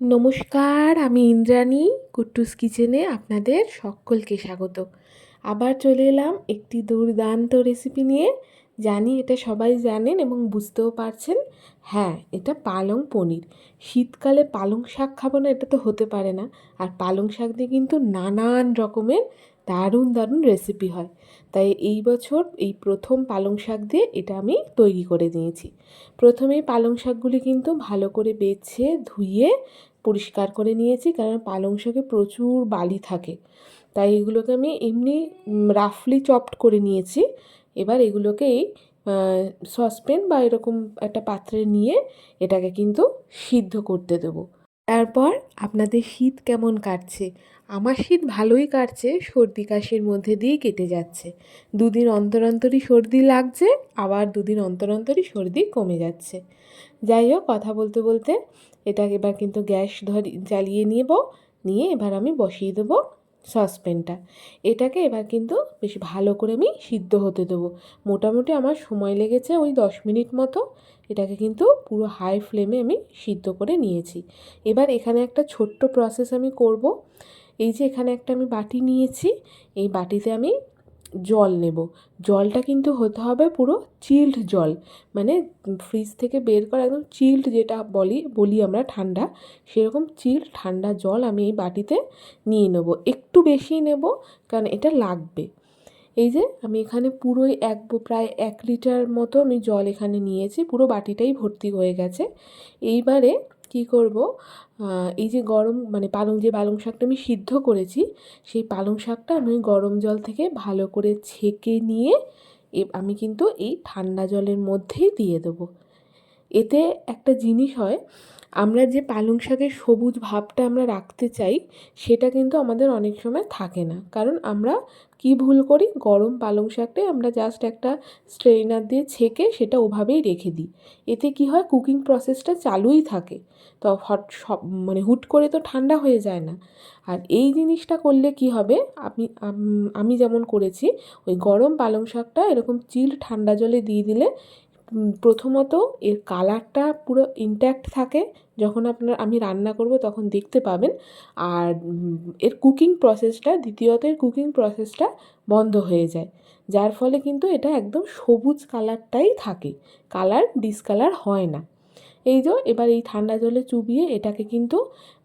নমস্কার, আমি ইন্দ্রাণী, কুট্টুস কিচেনে আপনাদের সকলকে স্বাগত। আবার চলে এলাম একটি দুর্দান্ত রেসিপি নিয়ে। জানি এটা সবাই জানেন এবং বুঝতেও পারছেন। হ্যাঁ এটা পালং পনির। শীতকালে পালং শাক খাব না, এটা তো হতে পারে না। আর পালং শাক দিয়ে কিন্তু নানান রকমের দারুণ দারুণ রেসিপি হয়। তাই এই বছর এই প্রথম পালং শাক দিয়ে এটা আমি তৈরি করে দিয়েছি। প্রথমেই পালং শাকগুলি কিন্তু ভালো করে বেছে, ধুয়ে পরিষ্কার করে নিয়েছি কারণ পালং শাকে প্রচুর বালি থাকে। তাই এগুলোকে আমি এমনি রাফলি চপড করে নিয়েছি। এবার এগুলোকে এই সসপ্যান বা এরকম একটা পাত্রে নিয়ে এটাকে কিন্তু সিদ্ধ করতে দেবো। তারপর আপনাদের শীত কেমন কাটছে? আমার শীত ভালোই কাটছে, সর্দি কাশির মধ্যে দিয়েই কেটে যাচ্ছে। দুদিন অন্তর অন্তরই সর্দি লাগছে, আবার দুদিন অন্তর অন্তরই সর্দি কমে যাচ্ছে। যাই হোক, কথা বলতে বলতে এটা এবার কিন্তু গ্যাস ধরি, জ্বালিয়ে নেব, নিয়ে এবার আমি বসিয়ে দেবো সসপ্যানটা। এটাকে এবার কিন্তু বেশ ভালো করে আমি সিদ্ধ হতে দেবো। মোটামুটি আমার সময় লেগেছে ওই দশ মিনিট মতো। এটাকে কিন্তু পুরো হাই ফ্লেমে আমি সিদ্ধ করে নিয়েছি। এবার এখানে একটা ছোট্ট প্রসেস আমি করব। এই যে এখানে একটা আমি বাটি নিয়েছি, এই বাটিতে আমি জল নেব। জলটা কিন্তু হতে হবে পুরো চিল্ড জল। মানে ফ্রিজ থেকে বের করা একদম চিল্ড যেটা বলি বলি আমরা ঠান্ডা, সেরকম চিল্ড ঠান্ডা জল আমি এই বাটিতে নিয়ে নেব। একটু বেশি নেব কারণ এটা লাগবে। এই যে আমি এখানে পুরোই এক প্রায় এক লিটার মতো আমি জল এখানে নিয়েছি, পুরো বাটিটাই ভর্তি হয়ে গেছে। এইবারে কি করব? এই যে গরম মানে পালং, যে পালং শাকটা আমি সিদ্ধ করেছি, সেই পালং শাকটা আমি গরম জল থেকে ভালো করে ছেঁকে নিয়ে আমি কিন্তু এই ঠান্ডা জলের মধ্যেই দিয়ে দেবো। এতে একটা জিনিস হয় আমরা যে পালং শাকের সবুজ ভাবটা আমরা রাখতে চাই, সেটা কিন্তু আমাদের অনেক সময় থাকে না। কারণ আমরা কি ভুল করি? গরম পালং শাকটাই আমরা জাস্ট একটা স্ট্রেনার দিয়ে ছেঁকে সেটা ওভাবেই রেখে দিই। এতে কি হয়? কুকিং প্রসেসটা চালুই থাকে। তো হট, সব মানে হুট করে তো ঠান্ডা হয়ে যায় না। আর এই জিনিসটা করলে কি হবে? আপনি, আমি যেমন করেছি, ওই গরম পালং শাকটা এরকম চিল ঠান্ডা জলে দিয়ে দিলে প্রথমত এর কালারটা পুরো ইনট্যাক্ট থাকে। যখন আপনার আমি রান্না করব তখন দেখতে পাবেন। আর এর কুকিং প্রসেসটা দ্বিতীয়ত এর কুকিং প্রসেসটা বন্ধ হয়ে যায়। যার ফলে কিন্তু এটা একদম সবুজ কালারটাই থাকে। কালার ডিসকালার হয় না। এই যে, এবার এই ঠান্ডা জলে চুবিয়ে এটাকে কিন্তু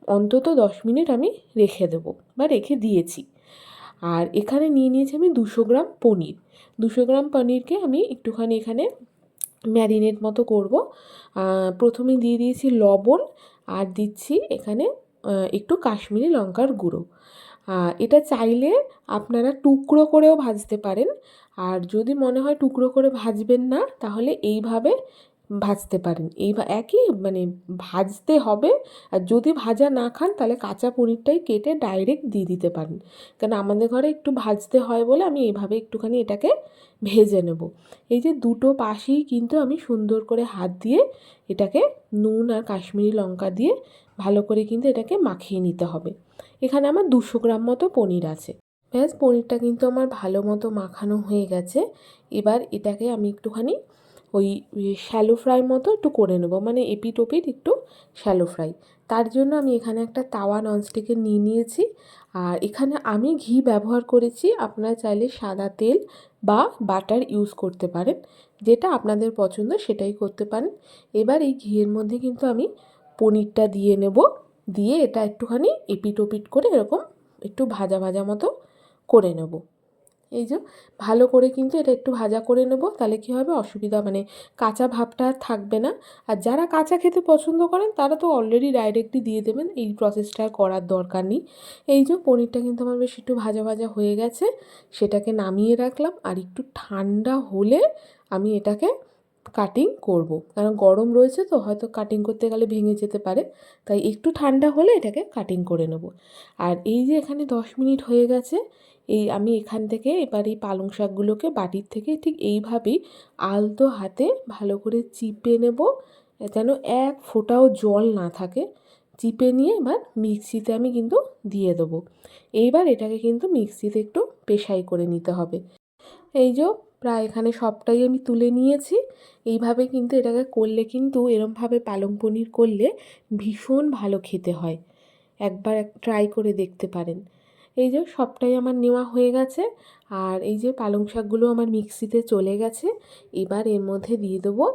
অন্তত দশ মিনিট আমি রেখে দেবো বা রেখে দিয়েছি। আর এখানে নিয়ে নিয়েছি আমি দুশো গ্রাম পনির। দুশো গ্রাম পনিরকে আমি একটুখানি এখানে ম্যারিনেট মতো করব। প্রথমে দিয়ে দিয়েছি লবণ আর দিচ্ছি এখানে একটু কাশ্মীরি লঙ্কার গুঁড়ো। এটা চাইলে আপনারা টুকরো করেও ভাজতে পারেন। আর যদি মনে হয় টুকরো করে ভাজবেন না, তাহলে এইভাবে ভাজতে পারেন। এই একই মানে ভাজতে হবে। আর যদি ভাজা না খান, তাহলে কাঁচা পনিরটাই কেটে ডাইরেক্ট দিয়ে দিতে পারেন। কারণ আমাদের ঘরে একটু ভাজতে হয় বলে আমি এইভাবে একটুখানি এটাকে ভেজে নেব। এই যে দুটো পাশেই কিন্তু আমি সুন্দর করে হাত দিয়ে এটাকে নুন আর কাশ্মীরি লঙ্কা দিয়ে ভালো করে কিন্তু এটাকে মাখিয়ে নিতে হবে। এখানে আমার দুশো গ্রাম মতো পনির আছে। ব্যাস, পনিরটা কিন্তু আমার ভালো মতো মাখানো হয়ে গেছে। এবার এটাকে আমি একটুখানি ওই শ্যালো ফ্রাই মতো একটু করে নেব। মানে এপিট একটু শ্যালো ফ্রাই তার জন্য আমি এখানে একটা তাওয়া ননস্টিকের নিয়ে নিয়েছি। আর এখানে আমি ঘি ব্যবহার করেছি। আপনারা চাইলে সাদা তেল বা বাটার ইউজ করতে পারেন। যেটা আপনাদের পছন্দ সেটাই করতে পারেন। এবার এই ঘিয়ের মধ্যে কিন্তু আমি পনিরটা দিয়ে নেব। দিয়ে এটা একটুখানি এপিট ওপিট করে এরকম একটু ভাজা ভাজা মতো করে নেব। এই যে, ভালো করে কিন্তু এটা একটু ভাজা করে নেব, তাহলে কী হবে? অসুবিধা মানে কাঁচা ভাবটা আর থাকবে না। আর যারা কাঁচা খেতে পছন্দ করেন, তারা তো অলরেডি ডাইরেক্টলি দিয়ে দেবেন, এই প্রসেসটা করার দরকার নেই। এই যে, পনিরটা কিন্তু আমার বেশ একটু ভাজা ভাজা হয়ে গেছে, সেটাকে নামিয়ে রাখলাম। আর একটু ঠান্ডা হলে আমি এটাকে কাটিং করব। কারণ গরম রয়েছে তো, হয়তো কাটিং করতে গেলে ভেঙে যেতে পারে। তাই একটু ঠান্ডা হলে এটাকে কাটিং করে নেব। আর এই যে এখানে দশ মিনিট হয়ে গেছে, এই আমি এখান থেকে এবার এই পালং শাকগুলোকে বাটির থেকে ঠিক এইভাবেই আলতো হাতে ভালো করে চিপে নেব, যেন এক ফোঁটাও জল না থাকে। চিপে নিয়ে এবার মিক্সিতে আমি কিন্তু দিয়ে দেবো। এইবার এটাকে কিন্তু মিক্সিতে একটু পেশাই করে নিতে হবে। এই যে, প্রায় এখানে সবটাই আমি তুলে নিয়েছি। এইভাবে কিন্তু এটাকে করলে কিন্তু এরমভাবে পালং পনির করলে ভীষণ ভালো খেতে হয়। একবার ট্রাই করে দেখতে পারেন। এই যে, সবটাই আমার নেওয়া হয়ে গেছে। আর এই যে, পালং শাকগুলো আমার মিক্সিতে চলে গেছে। এবার এর মধ্যে দিয়ে দেবো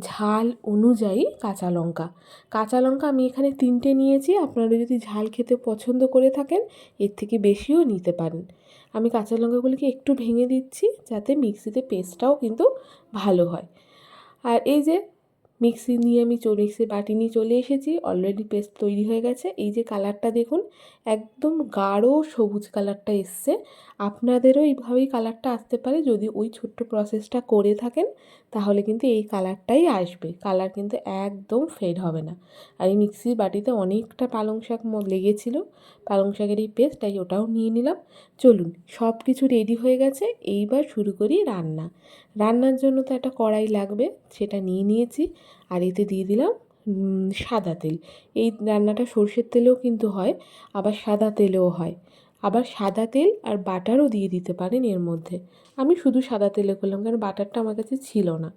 ঝাল অনুযায়ী কাঁচা লঙ্কা। কাঁচা লঙ্কা আমি এখানে তিনটে নিয়েছি। আপনারা যদি ঝাল খেতে পছন্দ করে থাকেন, এর থেকে বেশিও নিতে পারেন। আমি কাঁচা লঙ্কাগুলিকে একটু ভেঙে দিচ্ছি যাতে মিক্সিতে পেস্টটাও কিন্তু ভালো হয়। আর এই যে মিক্সি নিয়ে আমি মিক্সির বাটি নিয়ে চলে এসেছি। অলরেডি পেস্ট তৈরি হয়ে গেছে। এই যে কালারটা দেখুন, একদম গাঢ় সবুজ কালারটা এসছে। আপনাদেরও এইভাবেই কালারটা আসতে পারে। যদি ওই ছোট্ট প্রসেসটা করে থাকেন, তাহলে কিন্তু এই কালারটাই আসবে। কালার কিন্তু একদম ফেড হবে না। আর এই মিক্সির বাটিতে অনেকটা পালং শাক লেগেছিলো। পালং শাকের এই পেস্ট তাই ওটাও নিয়ে নিলাম। চলুন সব কিছু রেডি হয়ে গেছে। এইবার শুরু করি রান্না। রান্নার জন্য তো একটা কড়াই লাগবে, সেটা নিয়ে নিয়েছি। আর এতে দিয়ে দিলাম সাদা তেল। এই রান্নাটা সর্ষের তেলেও কিন্তু হয়, আবার সাদা তেলেও হয়। আবার সাদা তেল আর বাটারও দিয়ে দিতে পারেন এর মধ্যে। আমি শুধু সাদা তেলে করলাম, কারণ বাটারটা আমার কাছে ছিল না।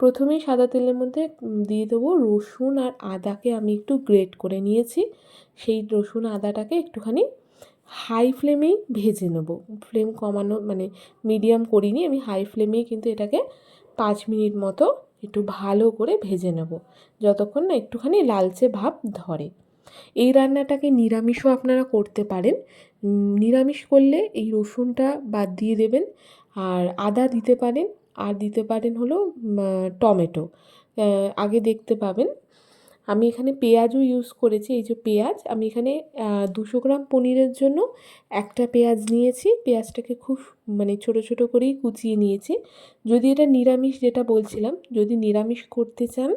প্রথমেই সাদা তেলের মধ্যে দিয়ে দেবো রসুন আর আদাকে আমি একটু গ্রেট করে নিয়েছি। সেই রসুন আদাটাকে একটুখানি হাই ফ্লেমেই ভেজে নেব। ফ্লেম কমানো মানে মিডিয়াম করিনি, আমি হাই ফ্লেমেই কিন্তু এটাকে পাঁচ মিনিট মতো একটু ভালো করে ভেজে নেব, যতক্ষণ না একটুখানি লালচে ভাব ধরে। এই রান্নাটাকে নিরামিষও আপনারা করতে পারেন। নিরামিষ করলে এই রসুনটা বাদ দিয়ে দেবেন, আর আদা দিতে পারেন, আর দিতে পারেন হলো টমেটো। আগে দেখতে পাবেন আমি এখানে পেঁয়াজও ইউজ করেছি। এই যে পেঁয়াজ, আমি এখানে দুশো গ্রাম পনিরের জন্য একটা পেঁয়াজ নিয়েছি। পেঁয়াজটাকে খুব মানে ছোট ছোট করেই কুচিয়ে নিয়েছি। যদি এটা নিরামিষ যেটা বলছিলাম, যদি নিরামিষ করতে চান,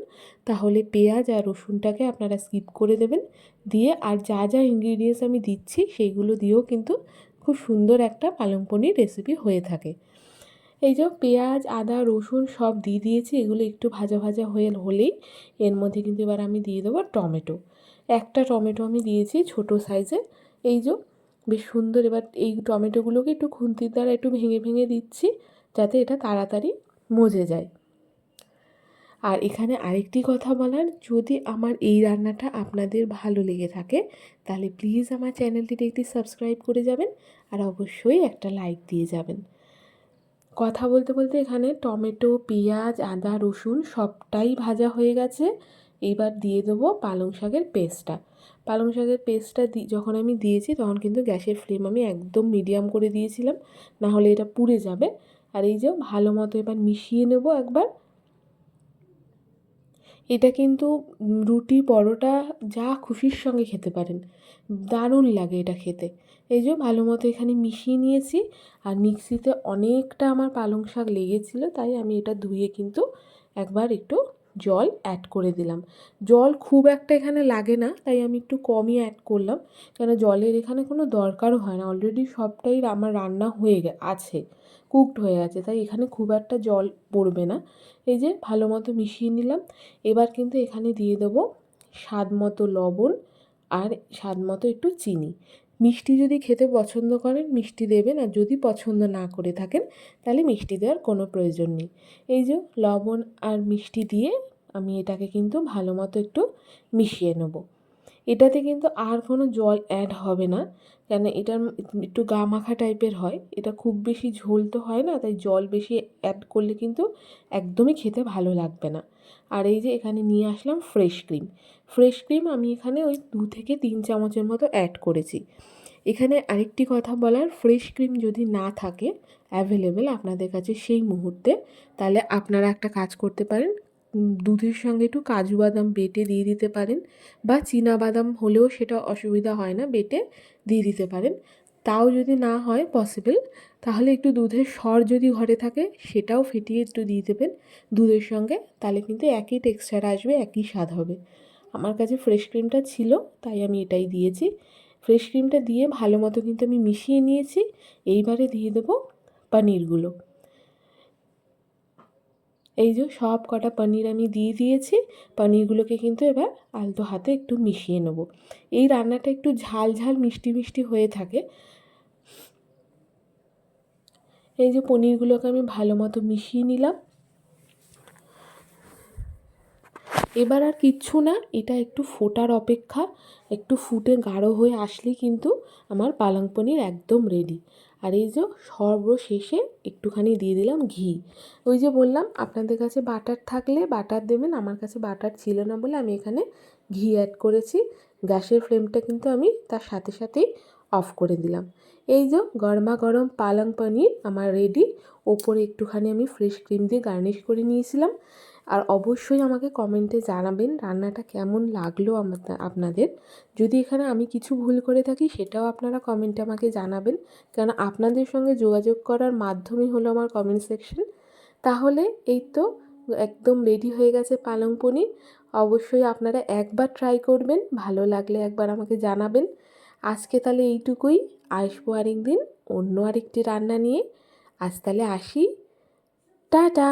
তাহলে পেঁয়াজ আর রসুনটাকে আপনারা স্কিপ করে দেবেন। দিয়ে আর যা যা ইনগ্রিডিয়েন্টস আমি দিচ্ছি, সেইগুলো দিয়েও কিন্তু খুব সুন্দর একটা পালং পনির রেসিপি হয়ে থাকে। এই যে পেঁয়াজ, আদা, রসুন সব দিয়ে দিয়েছি, এগুলো একটু ভাজা ভাজা হয়ে হলেই এর মধ্যে কিন্তু এবার আমি দিয়ে দেবো টমেটো। একটা টমেটো আমি দিয়েছি ছোট সাইজে। এই যে বেশ সুন্দর এবার এই টমেটোগুলোকে একটু খুন্তির দ্বারা একটু ভেঙে ভেঙে দিচ্ছি, যাতে এটা তাড়াতাড়ি মজে যায়। আর এখানে আরেকটি কথা বলার, যদি আমার এই রান্নাটা আপনাদের ভালো লেগে থাকে, তাহলে প্লিজ আমার চ্যানেলটিতে একটি সাবস্ক্রাইব করে যাবেন, আর অবশ্যই একটা লাইক দিয়ে যাবেন। কথা বলতে বলতে এখানে টমেটো, পেঁয়াজ, আদা, রসুন সবটাই ভাজা হয়ে গেছে। এবার দিয়ে দেবো পালং শাকের পেস্টটা। পালং শাকের পেস্টটা যখন আমি দিয়েছি তখন কিন্তু গ্যাসের ফ্লেম আমি একদম মিডিয়াম করে দিয়েছিলাম। না হলে এটা পুড়ে যাবে। আর এই যে ভালো মতো এবার মিশিয়ে নেব একবার। এটা কিন্তু রুটি, পরোটা, যা খুশির সঙ্গে খেতে পারেন। দারুণ লাগে এটা খেতে। এই যে ভালো মতো এখানে মিশিয়ে নিয়েছি আর মিক্সিতে অনেকটা আমার পালং শাক লেগেছিলো, তাই আমি এটা ধুয়ে কিন্তু একবার একটু জল অ্যাড করে দিলাম। জল খুব একটা এখানে লাগে না, তাই আমি একটু কমই অ্যাড করলাম। কেন জলের এখানে কোনো দরকারও হয় না। অলরেডি সবটাই আমার রান্না হয়ে গে, আছে কুকড হয়ে আছে, তাই এখানে খুব একটা জল পড়বে না। এই যে ভালো মতো মিশিয়ে নিলাম। এবার কিন্তু এখানে দিয়ে দেবো স্বাদ মতো লবণ আর স্বাদ মতো একটু চিনি। মিষ্টি যদি খেতে পছন্দ করেন, মিষ্টি দেবেন। আর যদি পছন্দ না করে থাকেন, তাহলে মিষ্টি দেওয়ার কোনো প্রয়োজন নেই। এই যে লবণ আর মিষ্টি দিয়ে আমি এটাকে কিন্তু ভালো মতো একটু মিশিয়ে নেব। এটাতে কিন্তু আর কোনো জল অ্যাড হবে না। কেন এটা একটু গা মাখা টাইপের হয়। এটা খুব বেশি ঝোল তো হয় না, তাই জল বেশি অ্যাড করলে কিন্তু একদমই খেতে ভালো লাগবে না। আর এই যে এখানে নিয়ে আসলাম ফ্রেশ ক্রিম ফ্রেশ ক্রিম আমি এখানে ওই দু থেকে তিন চামচের মতো অ্যাড করেছি। এখানে আরেকটি কথা বলার ফ্রেশ ক্রিম যদি না থাকে অ্যাভেলেবেল আপনাদের কাছে সেই মুহূর্তে, তাহলে আপনারা একটা কাজ করতে পারেন। দুধের সঙ্গে একটু কাজু বাদাম বেটে দিয়ে দিতে পারেন বা চীনা বাদাম হলেও সেটা অসুবিধা হয় না, বেটে দিয়ে দিতে পারেন। তাও যদি না হয় পসিবল তাহলে একটু দুধের সর যদি ঘরে থাকে সেটাও ফেটিয়ে একটু দিয়ে দেবেন দুধের সঙ্গে, তাহলে কিন্তু একই টেক্সচার আসবে, একই স্বাদ হবে। আমার কাছে ফ্রেশ ক্রিমটা ছিল, তাই আমি এটাই দিয়েছি। ফ্রেশ ক্রিমটা দিয়ে ভালো মতো কিন্তু আমি মিশিয়ে নিয়েছি, এইবারে দিয়ে দেবো পনিরগুলো। এই যে সব কটা পনির আমি দিয়ে দিয়েছি, পনিরগুলোকে কিন্তু এবার আলতো হাতে একটু মিশিয়ে নেব। এই রান্নাটা একটু ঝাল ঝাল মিষ্টি মিষ্টি হয়ে থাকে। এই যে পনিরগুলোকে আমি ভালো মতো মিশিয়ে নিলাম। এবার আর কিচ্ছু না, এটা একটু ফোটার অপেক্ষা, একটু ফুটে গাঢ় হয়ে আসলেই কিন্তু আমার পালং পনির একদম রেডি আর এই যে সর্বশেষে একটুখানি দিয়ে দিলাম ঘি। ওই যে বললাম, আপনাদের কাছে বাটার থাকলে বাটার দেবেন, আমার কাছে বাটার ছিল না বলে আমি এখানে ঘি অ্যাড করেছি। গ্যাসের ফ্লেমটা কিন্তু আমি তার সাথে সাথেই অফ করে দিলাম। এই যে গরমা গরম পালং পনির আমার রেডি ওপরে একটুখানি আমি ফ্রেশ ক্রিম দিয়ে গার্নিশ করে নিয়েছিলাম। আর অবশ্যই আমাকে কমেন্টে জানাবেন, রান্নাটা কেমন লাগল আপনাদের। যদি এখানে আমি কিছু ভুল করে থাকি, সেটাও আপনারা কমেন্টে আমাকে জানাবেন। কেন আপনাদের সঙ্গে যোগাযোগ করার মাধ্যমই হলো আমার কমেন্ট সেকশন তাহলে এই তো, একদম রেডি হয়ে গেছে পালং পনির। অবশ্যই আপনারা একবার ট্রাই করবেন, ভালো লাগলে একবার আমাকে জানাবেন। আজকে তাহলে এইটুকুই, আসব আরেক দিন অন্য আরেকটি রান্না নিয়ে। আজ তাহলে আসি। টাটা!